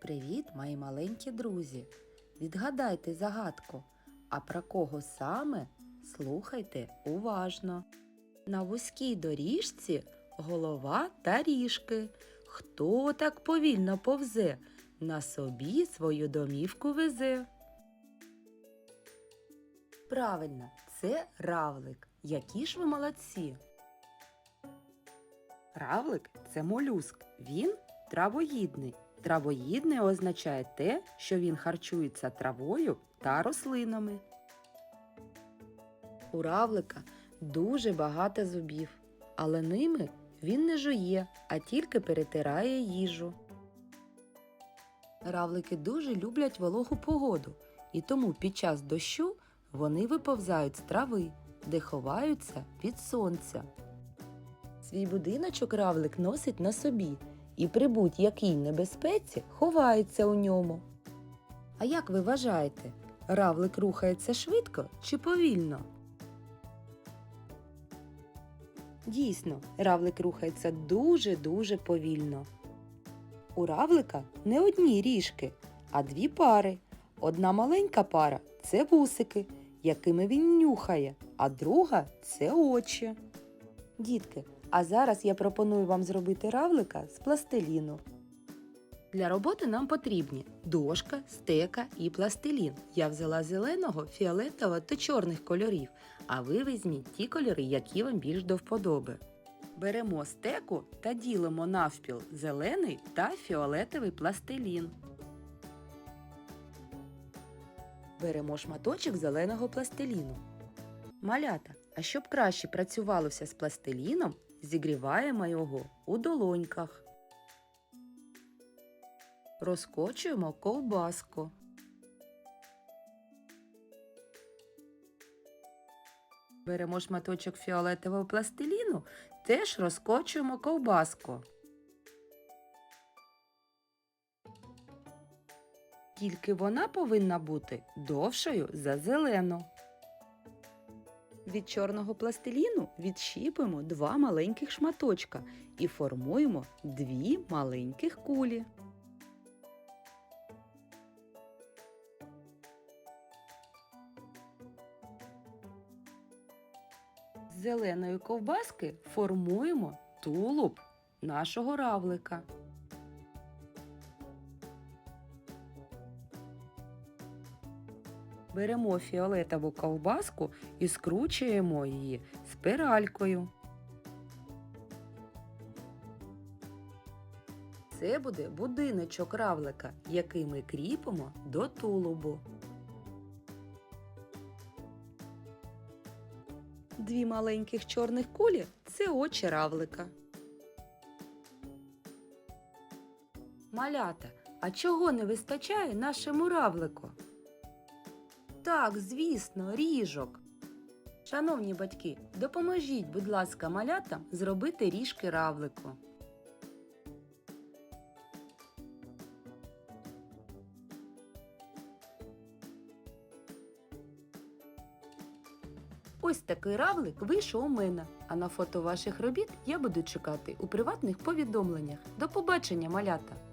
Привіт, мої маленькі друзі! Відгадайте загадку, а про кого саме слухайте уважно. На вузькій доріжці голова та ріжки. Хто так повільно повзе, на собі свою домівку везе? Правильно, це равлик. Які ж ви молодці? Равлик це молюск. Він травоїдний. Травоїдний означає те, що він харчується травою та рослинами. У равлика дуже багато зубів, але ними він не жує, а тільки перетирає їжу. Равлики дуже люблять вологу погоду, і тому під час дощу вони виповзають з трави, де ховаються від сонця. Свій будиночок равлик носить на собі і при будь-якій небезпеці ховається у ньому. А як ви вважаєте, равлик рухається швидко чи повільно? Дійсно, равлик рухається дуже-дуже повільно. У равлика не одні ріжки, а дві пари. Одна маленька пара це вусики, якими він нюхає, а друга це очі. Дітки, а зараз я пропоную вам зробити равлика з пластиліну. Для роботи нам потрібні дошка, стека і пластилін. Я взяла зеленого, фіолетового та чорних кольорів, а ви візьміть ті кольори, які вам більш до вподоби. Беремо стеку та ділимо навпіл зелений та фіолетовий пластилін. Беремо шматочок зеленого пластиліну. Малята, а щоб краще працювалося з пластиліном, зігріваємо його у долоньках. Розкочуємо ковбаску. Беремо шматочок фіолетового пластиліну, теж розкочуємо ковбаску. Тільки вона повинна бути довшою за зелену. Від чорного пластиліну відщіпуємо два маленьких шматочка і формуємо дві маленьких кулі. З зеленої ковбаски формуємо тулуб нашого равлика. Беремо фіолетову ковбаску і скручуємо її спиралькою. Це буде будиночок равлика, який ми кріпимо до тулубу. Дві маленьких чорних кулі це очі равлика. Малята, а чого не вистачає нашому равлику? Так, звісно, ріжок. Шановні батьки, допоможіть, будь ласка, малятам зробити ріжки равлику. Ось такий равлик вийшов у мене, а на фото ваших робіт я буду чекати у приватних повідомленнях. До побачення, малята!